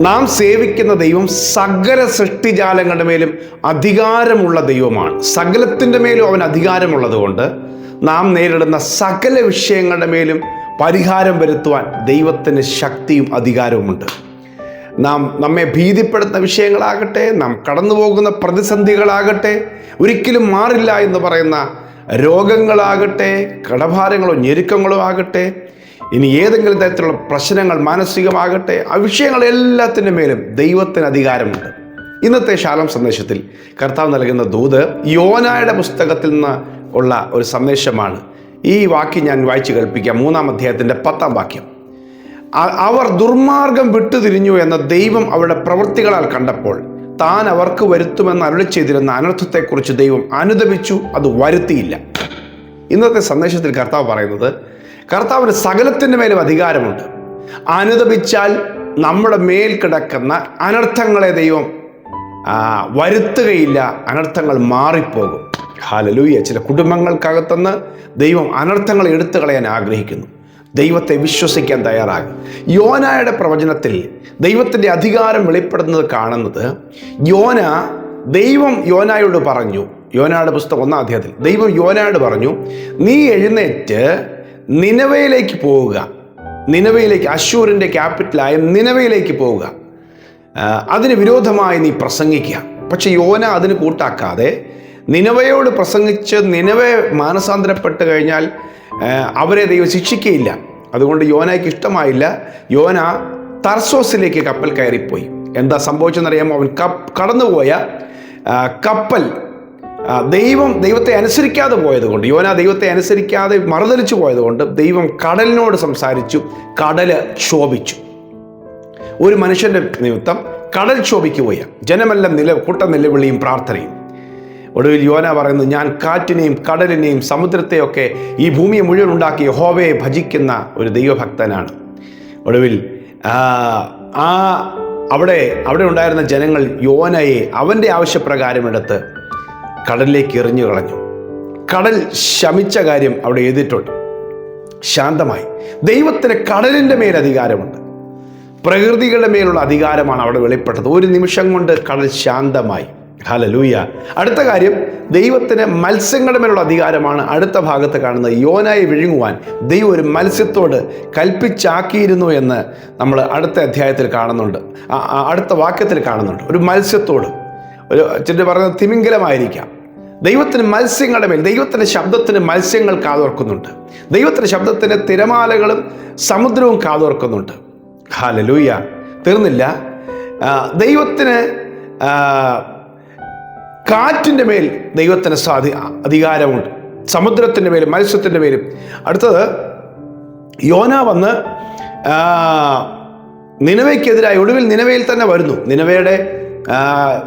നാം സേവിക്കുന്ന ദൈവം സകല സൃഷ്ടിജാലങ്ങളുടെ മേലും അധികാരമുള്ള ദൈവമാണ്. സകലത്തിന്റെ മേലും അവൻ അധികാരമുള്ളത് കൊണ്ട് നാം നേരിടുന്ന സകല വിഷയങ്ങളുടെ മേലും പരിഹാരം വരുത്തുവാൻ ദൈവത്തിന് ശക്തിയും അധികാരവുമുണ്ട് നാം നമ്മെ ഭീതിപ്പെടുത്തുന്ന വിഷയങ്ങളാകട്ടെ നാം കടന്നു പോകുന്ന പ്രതിസന്ധികളാകട്ടെ ഒരിക്കലും മാറില്ല എന്ന് പറയുന്ന രോഗങ്ങളാകട്ടെ കടഭാരങ്ങളോ ഞെരുക്കങ്ങളോ ആകട്ടെ ഇനി ഏതെങ്കിലും തരത്തിലുള്ള പ്രശ്നങ്ങൾ മാനസികമാകട്ടെ ആ വിഷയങ്ങൾ എല്ലാത്തിന്റെ മേലും ദൈവത്തിന് അധികാരമുണ്ട്. ഇന്നത്തെ ശാലം സന്ദേശത്തിൽ കർത്താവ് നൽകുന്ന ദൂത് യോനായുടെ പുസ്തകത്തിൽ നിന്ന് ഉള്ള ഒരു സന്ദേശമാണ്. ഈ വാക്യം ഞാൻ വായിച്ചു കേൾപ്പിക്കാം. മൂന്നാം അധ്യായത്തിന്റെ പത്താം വാക്യം. അവർ ദുർമാർഗം വിട്ടുതിരിഞ്ഞു എന്ന ദൈവം അവരുടെ പ്രവൃത്തികളാൽ കണ്ടപ്പോൾ താൻ അവർക്ക് വരുത്തുമെന്ന് അരുളി ചെയ്തിരുന്ന അനർത്ഥത്തെക്കുറിച്ച് ദൈവം അനുദപിച്ചു അത് വരുത്തിയില്ല. ഇന്നത്തെ സന്ദേശത്തിൽ കർത്താവ് പറയുന്നത് കർത്താവിന് സകലത്തിന്റെ മേലും അധികാരമുണ്ട്. അനുദപിച്ചാൽ നമ്മുടെ മേൽ കിടക്കുന്ന അനർത്ഥങ്ങളെ ദൈവം വരുത്തുകയില്ല. അനർത്ഥങ്ങൾ മാറിപ്പോകും. ഹാലലൂയ ചില കുടുംബങ്ങൾക്കകത്തുനിന്ന് ദൈവം അനർത്ഥങ്ങൾ എടുത്തു കളയാൻ ആഗ്രഹിക്കുന്നു. ദൈവത്തെ വിശ്വസിക്കാൻ തയ്യാറാകും. യോനായുടെ പ്രവചനത്തിൽ ദൈവത്തിന്റെ അധികാരം വെളിപ്പെടുന്നത് കാണുന്നത് യോന ദൈവം യോനായോട് പറഞ്ഞു. യോനയുടെ പുസ്തകം ഒന്നാം അധ്യായത്തിൽ ദൈവം യോനയോട് പറഞ്ഞു നീ എഴുന്നേറ്റ് നിനവയിലേക്ക് പോവുക. നിനവയിലേക്ക് അശൂരിന്റെ ക്യാപിറ്റലായ നിനവയിലേക്ക് പോവുക. അതിന് വിരോധമായി നീ പ്രസംഗിക്കുക. പക്ഷെ യോന അതിന് കൂട്ടാക്കാതെ നിനവയോട് പ്രസംഗിച്ച് നിനവെ മാനസാന്തരപ്പെട്ട് കഴിഞ്ഞാൽ അവരെ ദൈവം ശിക്ഷിക്കുകയില്ല അതുകൊണ്ട് യോനയ്ക്ക് ഇഷ്ടമായില്ല. യോന തർസോസിലേക്ക് കപ്പൽ കയറിപ്പോയി. എന്താ സംഭവിച്ചെന്നറിയാമോ? അവൻ കടന്നുപോയ കപ്പൽ ദൈവം ദൈവത്തെ അനുസരിക്കാതെ പോയതുകൊണ്ട് യോന ദൈവത്തെ അനുസരിക്കാതെ മറുതലിച്ചു പോയതുകൊണ്ട് ദൈവം കടലിനോട് സംസാരിച്ചു കടൽ ക്ഷോഭിച്ചു. ഒരു മനുഷ്യന്റെ നിമിത്തം കടൽ ക്ഷോഭിക്കുകയാണ്. ജനമെല്ലാം നില കൂട്ട നിലവിളിയും പ്രാർത്ഥനയും. ഒടുവിൽ യോന പറയുന്നു ഞാൻ കാറ്റിനെയും കടലിനെയും സമുദ്രത്തെയൊക്കെ ഈ ഭൂമിയെ മുഴുവൻ ഉണ്ടാക്കിയ ഹോവയെ ഭജിക്കുന്ന ഒരു ദൈവഭക്തനാണ്. ഒടുവിൽ ആ അവിടെ അവിടെ ഉണ്ടായിരുന്ന ജനങ്ങൾ യോനയെ അവന്റെ ആവശ്യപ്രകാരം എടുത്ത് കടലിലേക്ക് എറിഞ്ഞു കളഞ്ഞു. കടൽ ശമിച്ച കാര്യം അവിടെ എഴുതിയിട്ടുണ്ട്. ശാന്തമായി. ദൈവത്തിന് കടലിന്റെ മേൽ അധികാരമുണ്ട്. പ്രകൃതികളുടെ മേലുള്ള അധികാരമാണ് അവിടെ വെളിപ്പെട്ടത്. ഒരു നിമിഷം കൊണ്ട് കടൽ ശാന്തമായി. ഹലലൂയ അടുത്ത കാര്യം ദൈവത്തിന് മത്സ്യങ്ങളുടെ മേലുള്ള അധികാരമാണ് അടുത്ത ഭാഗത്ത് കാണുന്നത്. യോനായി വിഴുങ്ങുവാൻ ദൈവം ഒരു മത്സ്യത്തോട് കൽപ്പിച്ചാക്കിയിരുന്നു എന്ന് നമ്മൾ അടുത്ത അധ്യായത്തിൽ കാണുന്നുണ്ട്. അടുത്ത വാക്യത്തിൽ കാണുന്നുണ്ട്. ഒരു മത്സ്യത്തോട്. ഒരു ചില പറഞ്ഞ തിമിംഗലമായിരിക്കാം. ദൈവത്തിന് മത്സ്യങ്ങളുടെ മേൽ ദൈവത്തിന്റെ ശബ്ദത്തിന് മത്സ്യങ്ങൾ കാതോർക്കുന്നുണ്ട്. ദൈവത്തിന്റെ ശബ്ദത്തിന് തിരമാലകളും സമുദ്രവും കാതോർക്കുന്നുണ്ട്. ഹാലലൂയ തീർന്നില്ല. ദൈവത്തിന് കാറ്റിന്റെ മേൽ ദൈവത്തിന് സ്വാധി അധികാരമുണ്ട്. സമുദ്രത്തിന്റെ മേലും മത്സ്യത്തിന്റെ മേലും. അടുത്തത് യോന വന്ന് നിലവയ്ക്കെതിരായി ഒടുവിൽ നിലവയിൽ തന്നെ വരുന്നു. നിനവയുടെ ആ,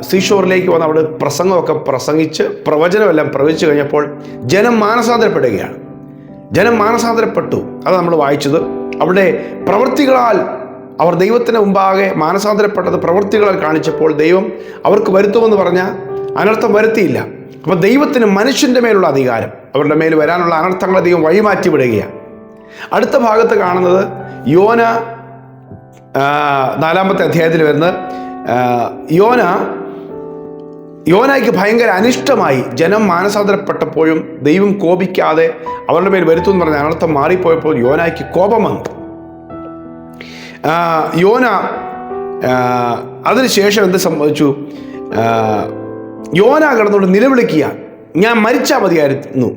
സീഷോറിലേക്ക് വന്ന് അവിടെ പ്രസംഗമൊക്കെ പ്രസംഗിച്ച് പ്രവചനമെല്ലാം പ്രവചിച്ചു കഴിഞ്ഞപ്പോൾ ജനം മാനസാന്തരപ്പെടുകയാണ്. ജനം മാനസാന്തരപ്പെട്ടു. അത് നമ്മൾ വായിച്ചത്. അവിടെ പ്രവൃത്തികളാൽ അവർ ദൈവത്തിന് മുമ്പാകെ മാനസാന്തരപ്പെട്ടത് പ്രവൃത്തികളാൽ കാണിച്ചപ്പോൾ ദൈവം അവർക്ക് വരുത്തുമെന്ന് പറഞ്ഞ അനർത്ഥം വരുത്തിയില്ല. അപ്പോൾ ദൈവത്തിന് മനുഷ്യന്റെ മേലുള്ള അധികാരം അവരുടെ മേൽ വരാനുള്ള അനർത്ഥങ്ങളെ ദൈവം വഴിമാറ്റി വിടുകയാണ്. അടുത്ത ഭാഗത്ത് കാണുന്നത് യോന നാലാമത്തെ അധ്യായത്തിൽ വരുന്നത് യോന യോനായ്ക്ക് ഭയങ്കര അനിഷ്ടമായി. ജനം മാനസാന്തരപ്പെട്ടപ്പോഴും ദൈവം കോപിക്കാതെ അവരുടെ മേൽ വരുത്തും എന്ന് പറഞ്ഞ അനർത്ഥം മാറിപ്പോയപ്പോൾ യോനായ്ക്ക് കോപം വന്നു. യോന അതിനുശേഷം എന്ത് സംഭവിച്ചു? യോന കിടന്നുകൊണ്ട് നിലവിളിക്കുക ഞാൻ മരിച്ചാൽ മതിയായിരുന്നു.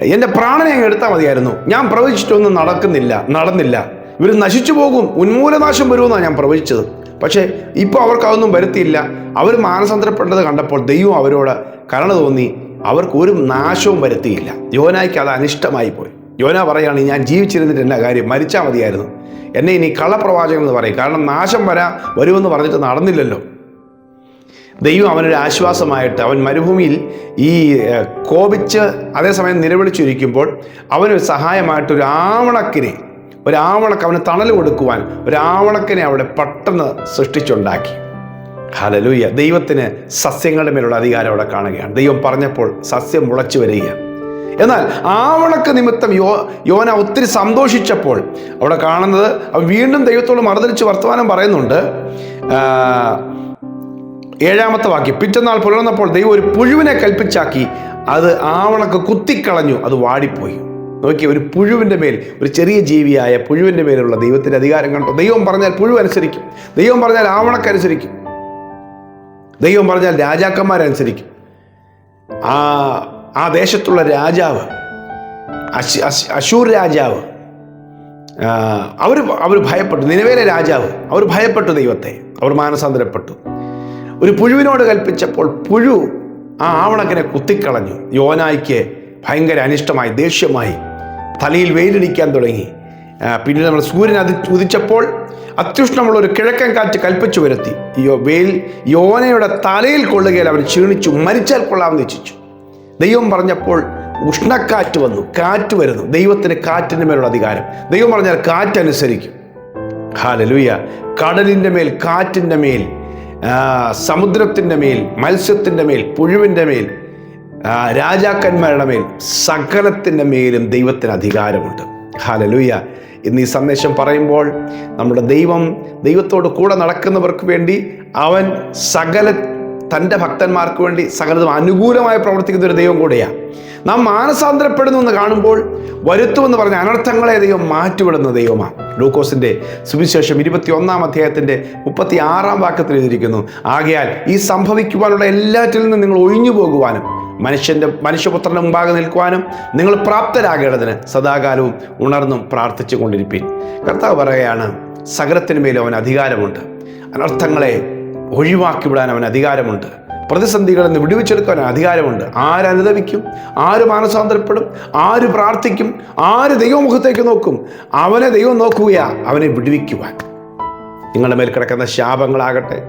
എന്റെ പ്രാണനെ അങ്ങ് എടുത്താൽ മതിയായിരുന്നു. ഞാൻ പ്രവചിച്ചിട്ടൊന്നും നടക്കുന്നില്ല നടന്നില്ല. ഇവർ നശിച്ചു പോകും. ഉന്മൂലനാശം വരുമെന്നാണ് ഞാൻ പ്രവചിച്ചത്. പക്ഷേ ഇപ്പോൾ അവർക്ക് അതൊന്നും വരുത്തിയില്ല. അവർ മാനസാന്തരപ്പെടേണ്ടത് കണ്ടപ്പോൾ ദൈവം അവരോട് കരുണ തോന്നി അവർക്ക് ഒരു നാശവും വരുത്തിയില്ല. യോനായ്ക്ക് അത് അനിഷ്ടമായി പോയി. യോന പറയുകയാണ് ഞാൻ ജീവിച്ചിരുന്നിട്ട് എന്നാ കാര്യം? മരിച്ചാൽ മതിയായിരുന്നു. എന്നെ ഇനി കള്ളപ്രവാചകൻ എന്ന് പറയും. കാരണം നാശം വരാ വരുമെന്ന് പറഞ്ഞിട്ട് നടന്നില്ലല്ലോ. ദൈവം അവനൊരു ആശ്വാസമായിട്ട് അവൻ മരുഭൂമിയിൽ ഈ കോപിച്ച് അതേസമയം നിലവിളിച്ചിരിക്കുമ്പോൾ അവനൊരു സഹായമായിട്ട് ഒരു ആവണക്കിനെ ഒരു ആവണക്ക് അവന് തണൽ കൊടുക്കുവാൻ ഒരു ആവണക്കിനെ അവിടെ പെട്ടെന്ന് സൃഷ്ടിച്ചുണ്ടാക്കി. ഹലലൂയ ദൈവത്തിന് സസ്യങ്ങളുടെ മേലുള്ള അധികാരം അവിടെ കാണുകയാണ്. ദൈവം പറഞ്ഞപ്പോൾ സസ്യം മുളച്ചു വരികയാണ്. എന്നാൽ ആവണക്ക് നിമിത്തം യോ യോന ഒത്തിരി സന്തോഷിച്ചപ്പോൾ അവിടെ കാണുന്നത് വീണ്ടും ദൈവത്തോട് മറുതലിച്ച് വർത്തമാനം പറയുന്നുണ്ട്. ഏഴാമത്തെ വാക്യം. പിറ്റന്നാൾ പുലർന്നപ്പോൾ ദൈവം ഒരു പുഴുവിനെ കൽപ്പിച്ചാക്കി അത് ആവണക്ക് കുത്തിക്കളഞ്ഞു അത് വാടിപ്പോയി. നോക്കി ഒരു പുഴുവിന്റെ മേൽ ഒരു ചെറിയ ജീവിയായ പുഴുവിന്റെ മേലുള്ള ദൈവത്തിന്റെ അധികാരം കണ്ടോ? ദൈവം പറഞ്ഞാൽ പുഴു അനുസരിക്കും. ദൈവം പറഞ്ഞാൽ ആവണക്കനുസരിക്കും ദൈവം പറഞ്ഞാൽ രാജാക്കന്മാരനുസരിക്കും ആ ആ ദേശത്തുള്ള രാജാവ് അശ് അശ് അശൂർ രാജാവ് അവർ അവർ ഭയപ്പെട്ടു. നിലവിലെ രാജാവ് അവർ ഭയപ്പെട്ടു ദൈവത്തെ. അവർ മാനസാന്തരപ്പെട്ടു. ഒരു പുഴുവിനോട് കൽപ്പിച്ചപ്പോൾ പുഴു ആ ആവണക്കിനെ കുത്തിക്കളഞ്ഞു. യോനായ്ക്ക് ഭയങ്കര അനിഷ്ടമായി ദേഷ്യമായി. തലയിൽ വെയിലടിക്കാൻ തുടങ്ങി. പിന്നീട് നമ്മൾ സൂര്യൻ അതി ഉദിച്ചപ്പോൾ അത്യുഷ്ണമുള്ള ഒരു കിഴക്കൻ കാറ്റ് കൽപ്പിച്ചു വരുത്തി യോ വെയിൽ യോനയുടെ തലയിൽ കൊള്ളുകയിൽ അവൻ ക്ഷീണിച്ചു മരിച്ചാൽ കൊള്ളാമെന്ന് ഇച്ഛിച്ചു. ദൈവം പറഞ്ഞപ്പോൾ ഉഷ്ണക്കാറ്റ് വന്നു കാറ്റ് വരുന്നു. ദൈവത്തിന് കാറ്റിന്റെ മേലുള്ള അധികാരം. ദൈവം പറഞ്ഞാൽ കാറ്റനുസരിക്കും ഹാലലുയ കടലിന്റെ മേൽ കാറ്റിന്റെ മേൽ സമുദ്രത്തിന്റെ മേൽ മത്സ്യത്തിന്റെ മേൽ പുഴുവിന്റെ മേൽ രാജാക്കന്മാരുടെ മേൽ സകലത്തിന്റെ മേലും ദൈവത്തിന് അധികാരമുണ്ട്. ഹാലലൂയ ഇന്ന് ഈ സന്ദേശം പറയുമ്പോൾ നമ്മുടെ ദൈവം ദൈവത്തോട് കൂടെ നടക്കുന്നവർക്ക് വേണ്ടി അവൻ സകല തന്റെ ഭക്തന്മാർക്ക് വേണ്ടി സകലതും അനുകൂലമായി പ്രവർത്തിക്കുന്ന ഒരു ദൈവം കൂടെയാണ് നാം മാനസാന്തരപ്പെടുന്നു എന്ന് കാണുമ്പോൾ വരുത്തുമെന്ന് പറഞ്ഞ അനർത്ഥങ്ങളെ ദൈവം മാറ്റിവിടുന്ന ദൈവമാണ് ലൂക്കോസിന്റെ സുവിശേഷം ഇരുപത്തി ഒന്നാം അധ്യായത്തിന്റെ മുപ്പത്തി ആറാം വാക്യത്തിൽ എഴുതിയിരിക്കുന്നു. ആകയാൽ ഈ സംഭവിക്കുവാനുള്ള എല്ലാറ്റിൽ നിന്നും നിങ്ങൾ ഒഴിഞ്ഞു പോകുവാനും മനുഷ്യന്റെ മനുഷ്യപുത്രന്റെ മുമ്പാകെ നിൽക്കുവാനും നിങ്ങൾ പ്രാപ്തരാകേണ്ടതിന് സദാകാലവും ഉണർന്നും പ്രാർത്ഥിച്ചു കൊണ്ടിരിപ്പിൻ. കർത്താവ് പറയുകയാണ് സകലത്തിന് മേലും അവൻ അധികാരമുണ്ട്. അനർത്ഥങ്ങളെ ഒഴിവാക്കി വിടാൻ അവൻ അധികാരമുണ്ട്. പ്രതിസന്ധികളിൽ നിന്ന് വിടുവിച്ചെടുക്കാൻ അധികാരമുണ്ട്. ആരനുദവിക്കും ആര് മാനസാന്തരപ്പെടും? ആര് പ്രാർത്ഥിക്കും? ആര് ദൈവമുഖത്തേക്ക് നോക്കും? അവനെ ദൈവം നോക്കുകയാ അവനെ വിടുവിക്കുവാൻ. നിങ്ങളുടെ മേൽ കിടക്കുന്ന ശാപങ്ങളാകട്ടെ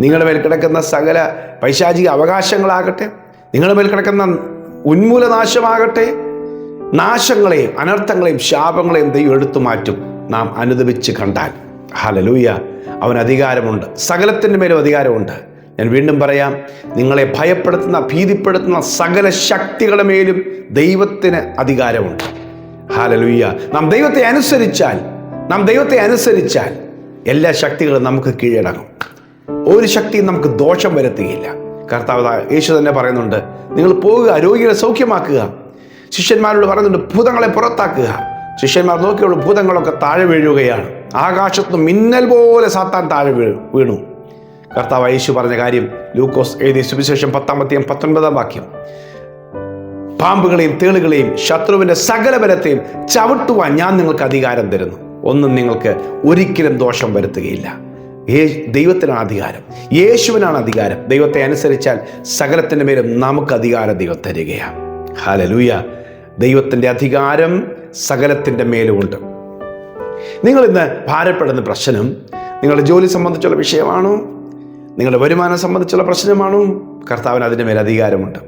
നിങ്ങളുടെ മേൽ കിടക്കുന്ന സകല പൈശാചിക അവകാശങ്ങളാകട്ടെ നിങ്ങളുടെ മേൽ കിടക്കുന്ന ഉന്മൂലനാശമാകട്ടെ. നാശങ്ങളെയും അനർത്ഥങ്ങളെയും ശാപങ്ങളെയും ദൈവം എടുത്തു മാറ്റും. നാം അനുദപിച്ച് കണ്ടാൽ. ഹലലൂയ അവൻ അധികാരമുണ്ട്. സകലത്തിന്റെ മേലും അധികാരമുണ്ട്. ഞാൻ വീണ്ടും പറയാം നിങ്ങളെ ഭയപ്പെടുത്തുന്ന ഭീതിപ്പെടുത്തുന്ന സകല ശക്തികളുടെ മേലും ദൈവത്തിന് അധികാരമുണ്ട്. ഹാലലുയ്യ നാം ദൈവത്തെ അനുസരിച്ചാൽ നാം ദൈവത്തെ അനുസരിച്ചാൽ എല്ലാ ശക്തികളും നമുക്ക് കീഴടങ്ങും. ഒരു ശക്തിയും നമുക്ക് ദോഷം വരുത്തുകയില്ല. കർത്താവ് യേശു തന്നെ പറയുന്നുണ്ട് നിങ്ങൾ പോവുക രോഗികളെ സൗഖ്യമാക്കുക. ശിഷ്യന്മാരോട് പറയുന്നുണ്ട് ഭൂതങ്ങളെ പുറത്താക്കുക. ശിഷ്യന്മാർ നോക്കിയുള്ള ഭൂതങ്ങളൊക്കെ താഴെ വീഴുകയാണ്. ആകാശത്ത് മിന്നൽ പോലെ സാത്താൻ താഴെ വീഴു വീണു. കർത്താവ് യേശു പറഞ്ഞ കാര്യം ലൂക്കോസ് എഴുതിയ സുവിശേഷം പത്താമത്തെയും പത്തൊൻപതാം വാക്യം. പാമ്പുകളെയും തേളുകളെയും ശത്രുവിന്റെ സകല ബലത്തെയും ചവിട്ടുവാൻ ഞാൻ നിങ്ങൾക്ക് അധികാരം തരുന്നു. ഒന്നും നിങ്ങൾക്ക് ഒരിക്കലും ദോഷം വരുത്തുകയില്ല. യേ ദൈവത്തിനാണ് അധികാരം. യേശുവിനാണ് അധികാരം. ദൈവത്തെ അനുസരിച്ചാൽ സകലത്തിന്റെ മേലും നമുക്ക് അധികാരം ദൈവം തരികയാണ്. ഹാലലൂയ ദൈവത്തിന്റെ അധികാരം സകലത്തിന്റെ മേലുമുണ്ട്. നിങ്ങൾ ഇന്ന് ഭാരപ്പെടുന്ന പ്രശ്നം നിങ്ങളുടെ ജോലി സംബന്ധിച്ചുള്ള വിഷയമാണോ? നിങ്ങളുടെ വരുമാനം സംബന്ധിച്ചുള്ള പ്രശ്നമാണോ? കർത്താവിന് അതിന്റെ മേൽ അധികാരമുണ്ട്.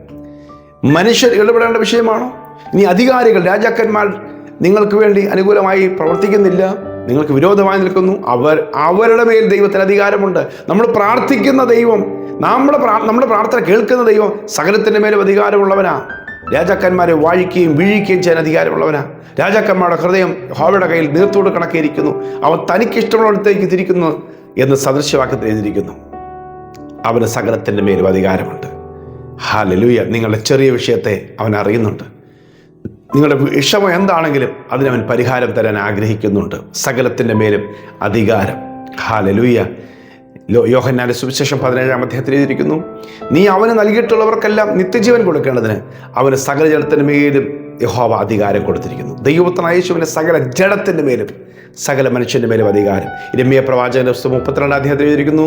മനുഷ്യർ ഇടപെടേണ്ട വിഷയമാണോ? ഇനി അധികാരികൾ രാജാക്കന്മാർ നിങ്ങൾക്ക് വേണ്ടി അനുകൂലമായി പ്രവർത്തിക്കുന്നില്ല? നിങ്ങൾക്ക് വിരോധമായി നിൽക്കുന്നു. അവർ അവരുടെ മേൽ ദൈവത്തിന് അധികാരമുണ്ട്. നമ്മൾ പ്രാർത്ഥിക്കുന്ന ദൈവം നമ്മുടെ നമ്മുടെ പ്രാർത്ഥന കേൾക്കുന്ന ദൈവം സകലത്തിന്റെ മേലും അധികാരമുള്ളവനാ. രാജാക്കന്മാരെ വാഴിക്കുകയും വീഴിക്കുകയും ചെയ്യാൻ അധികാരമുള്ളവനാ. രാജാക്കന്മാരുടെ ഹൃദയം ഹോവയുടെ കയ്യിൽ നീർത്തോട് കണക്കിയിരിക്കുന്നു അവൻ തനിക്ക് ഇഷ്ടമുള്ളിടത്തേക്ക് തിരിക്കുന്നു എന്ന് സദൃശ്യവാക്യത്തിൽ എഴുതിയിരിക്കുന്നു. അവന് സകലത്തിന്റെ മേലും അധികാരമുണ്ട്. ഹാലലൂയ നിങ്ങളുടെ ചെറിയ വിഷയത്തെ അവൻ അറിയുന്നുണ്ട്. നിങ്ങളുടെ വിഷമം എന്താണെങ്കിലും അതിനവൻ പരിഹാരം തരാൻ ആഗ്രഹിക്കുന്നുണ്ട്. സകലത്തിന്റെ മേലും അധികാരം. ഹാലലൂയ യോഹന്നാന്റെ സുവിശേഷം പതിനേഴാം അധ്യായത്തിൽ എഴുതിയിരിക്കുന്നു നീ അവന് നൽകിയിട്ടുള്ളവർക്കെല്ലാം നിത്യജീവൻ കൊടുക്കേണ്ടതിന് അവന് സകല ജലത്തിന്റെ മേലും യഹോവ അധികാരം കൊടുത്തിരിക്കുന്നു. ദൈവപുത്രനായ യേശുവിന് സകല ജഡത്തിന്റെ മേലും സകല മനുഷ്യന്റെ മേലും അധികാരം. രമ്യ പ്രവാചകന്റെ പുസ്തകം മുപ്പത്തിരണ്ടാം അധ്യായത്തിൽ എഴുതിയിരിക്കുന്നു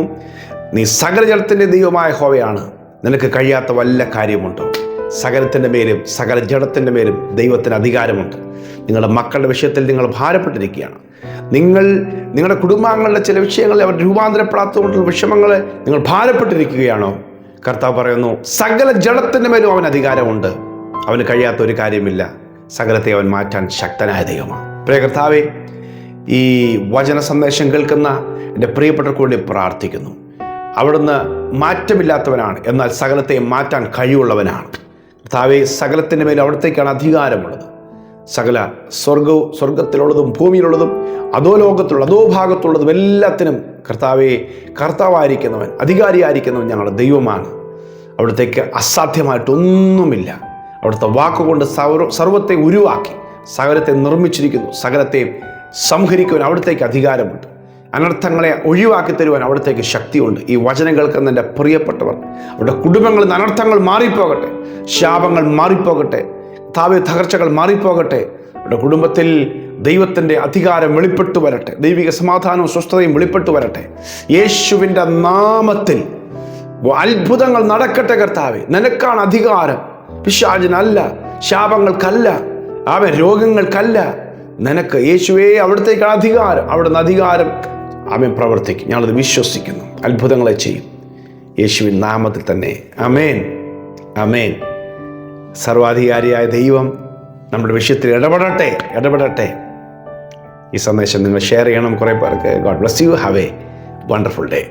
നീ സകല ജലത്തിന്റെ ദൈവമായ ഹോവയാണ് നിനക്ക് കഴിയാത്ത വല്ല കാര്യമുണ്ടോ സകലത്തിന്റെ മേലും സകല ജഡത്തിന്റെ മേലും ദൈവത്തിന് അധികാരമുണ്ട്. നിങ്ങളുടെ മക്കളുടെ വിഷയത്തിൽ നിങ്ങൾ ഭാരപ്പെട്ടിരിക്കുകയാണ്. നിങ്ങൾ നിങ്ങളുടെ കുടുംബാംഗങ്ങളുടെ ചില വിഷയങ്ങളിൽ അവർ രൂപാന്തരപ്പെടാത്തതുകൊണ്ടുള്ള വിഷമങ്ങളെ നിങ്ങൾ ഭാരപ്പെട്ടിരിക്കുകയാണോ? കർത്താവ് പറയുന്നു സകല ജഡത്തിന്റെ മേലും അവൻ അധികാരമുണ്ട്. അവന് കഴിയാത്ത ഒരു കാര്യമില്ല. സകലത്തെ അവൻ മാറ്റാൻ ശക്തനായ ദൈവമാണ്. പ്രിയ കർത്താവെ ഈ വചന സന്ദേശം കേൾക്കുന്ന എന്റെ പ്രിയപ്പെട്ടവർക്ക് വേണ്ടി പ്രാർത്ഥിക്കുന്നു. അവിടുന്ന് മാറ്റമില്ലാത്തവനാണ് എന്നാൽ സകലത്തെ മാറ്റാൻ കഴിവുള്ളവനാണ്. കർത്താവെ സകലത്തിന്റെ മേലും അവിടത്തേക്കാണ് അധികാരമുള്ളത്. സകല സ്വർഗ സ്വർഗത്തിലുള്ളതും ഭൂമിയിലുള്ളതും അതോ ലോകത്തുള്ള അതോ ഭാഗത്തുള്ളതും എല്ലാത്തിനും കർത്താവെ കർത്താവായിരിക്കുന്നവൻ അധികാരിയായിരിക്കുന്നവൻ ഞങ്ങളുടെ ദൈവമാണ്. അവിടത്തേക്ക് അസാധ്യമായിട്ടൊന്നുമില്ല. അവിടുത്തെ വാക്കുകൊണ്ട് സർവ സർവത്തെ ഉരുവാക്കി സകലത്തെ നിർമ്മിച്ചിരിക്കുന്നു സകലത്തെ സംഹരിക്കുവാൻ അവിടത്തേക്ക് അധികാരമുണ്ട്. അനർത്ഥങ്ങളെ ഒഴിവാക്കി തരുവാൻ അവിടത്തേക്ക് ശക്തിയുണ്ട്. ഈ വചനം കേൾക്കുന്ന എന്റെ പ്രിയപ്പെട്ടവർ അവരുടെ കുടുംബങ്ങളിൽ നിന്ന് അനർത്ഥങ്ങൾ മാറിപ്പോകട്ടെ ശാപങ്ങൾ മാറിപ്പോകട്ടെ താവേ തകർച്ചകൾ മാറിപ്പോകട്ടെ അവരുടെ കുടുംബത്തിൽ ദൈവത്തിന്റെ അധികാരം വെളിപ്പെട്ടു വരട്ടെ ദൈവിക സമാധാനവും സ്വസ്ഥതയും വെളിപ്പെട്ടു വരട്ടെ. യേശുവിന്റെ നാമത്തിൽ അത്ഭുതങ്ങൾ നടക്കട്ടെ കർത്താവെ. നിനക്കാണ് അധികാരം. പിശാചിനല്ല ശാപങ്ങൾക്കല്ല അവൻ രോഗങ്ങൾക്കല്ല. നിനക്ക് യേശുവേ അവിടത്തേക്കാണ് അധികാരം. അവിടുന്ന് അധികാരം അവൻ പ്രവർത്തിക്കും. ഞങ്ങളത് വിശ്വസിക്കുന്നു. അത്ഭുതങ്ങളെ ചെയ്യും. യേശുവിൻ നാമത്തിൽ തന്നെ. അമേൻ അമേൻ സർവാധികാരിയായ ദൈവം നമ്മുടെ വിഷയത്തിൽ ഇടപെടട്ടെ. ഇടപെടട്ടെ. ഈ സന്ദേശം നിങ്ങൾ ഷെയർ ചെയ്യണം. കുറേ പേർക്ക് God bless you have a wonderful day